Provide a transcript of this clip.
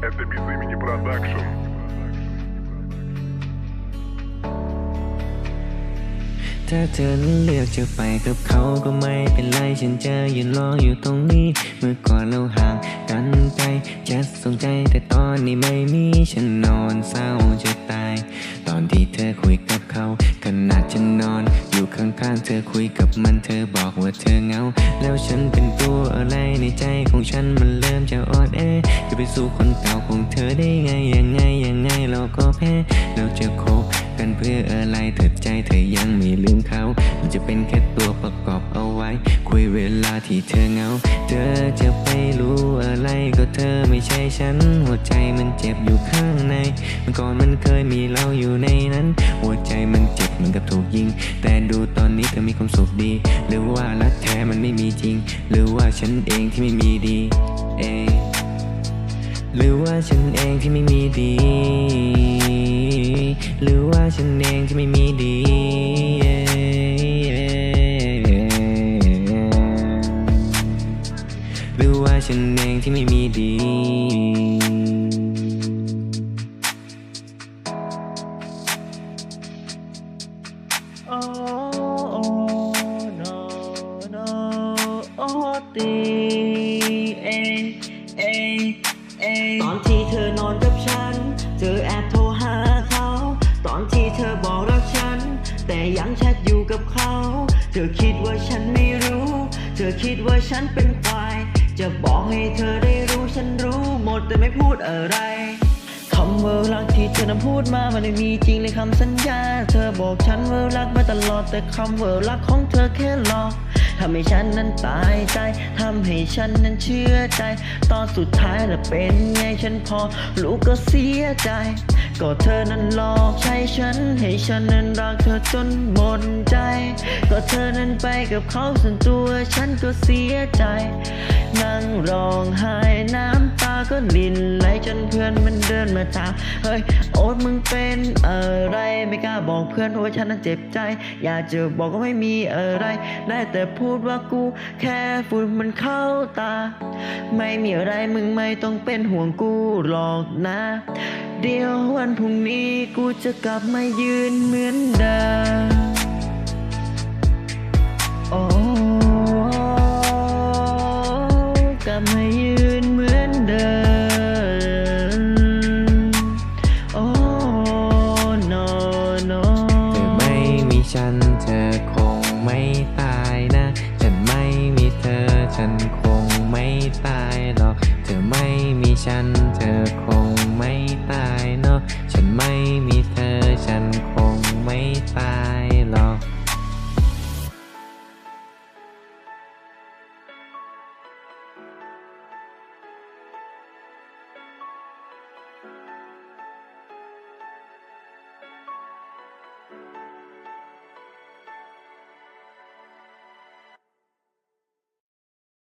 Це без імені продакшн. ถ้าเธอนั้นเลือกจะไปกับเขาก็ไม่เป็นไรฉันจะยืนรออยู่ตรงนี้ เมื่อก่อนเราห่างกันไกลจะสนใจแต่ตอนนี้ไม่มีฉันนอนเศร้าจะตาย ตอนที่เธอคุยกับเขาขนาดฉันนอน อยู่ข้างๆเธอคุยกับมันเธอบอกว่าเธอเหงา แล้วฉันเป็นตัวอะไร ใจของฉันมันเริ่มจะอ่อนแอจะไปสู่คนเก่าของเธอได้ไงยังไงยังไงเราก็แพ้เรา ชื่ออะไรเถิดใจเธอยังไม่ลืมเขามันจะเป็นแค่ตัวประกอบเอาไว้ คุยเวลาที่เธอเหงา เธอจะไปรู้อะไรก็เธอไม่ใช่ฉัน หัวใจมันเจ็บอยู่ข้างในเมื่อก่อนมันเคยมีเราอยู่ในนั้น หัวใจมันเจ็บเหมือนกับถูกยิง แต่ดูตอนนี้เธอมีความสุขดี หรือว่ารักแท้มันไม่มีจริง หรือว่าฉันเองที่ไม่มีดี เองหรือว่าฉันเองที่ไม่มีดี ฉันเองที่ไม่มีดี หรือว่าฉันเองที่ไม่มีดีโอ้โอ้ no no โอ้ตีเอเอเอ อคิดว่าฉันไม่รู้ เธอคิดว่าฉันเป็นควาย จะบอกให้เธอได้รู้ฉันรู้หมดแต่ไม่พูดอะไรคำว่ารักที่เธอนั้นพูดมา มันไม่มีจริงเลยคำสัญญา เธอบอกฉันว่ารักมาตลอด แต่คำว่ารักของเธอแค่หลอกทำให้ฉันนั้นตายใจ ทำให้ฉันนั้นเชื่อใจ ตอนสุดท้ายน่ะเป็นไงฉันพอรู้ก็เสียใจ ก็เธอนั้นหลอกใช้ฉัน ให้ฉันนั้นรักเธอจนหมดใจ ก็เธอนั้นไปกับเขาส่วนตัวฉันก็เสียใจ นั่งร้องไห้น้ำตาก็ลินไหลจนเพื่อนมันเดินมาถามเฮ้ยโอ๊ตมึงเป็นอะไรไม่กล้าบอกเพื่อนเพราะว่าฉันนั้นเจ็บใจ อยากจะบอกก็ไม่มีอะไร ได้แต่พูดว่ากูแค่ฝุ่นมันเข้าตา ไม่มีอะไรมึงไม่ต้องเป็นห่วงกูหรอกนะ เดียววันพรุ่งนี้กูจะกลับมายืนเหมือนเดิมโอ้กลับมายืนเหมือนเดิมโอ้ no no เธอไม่มีฉันเธอคงไม่ตายนะ ฉันไม่มีเธอฉันคงไม่ตายหรอก เธอไม่มีฉันเธอคง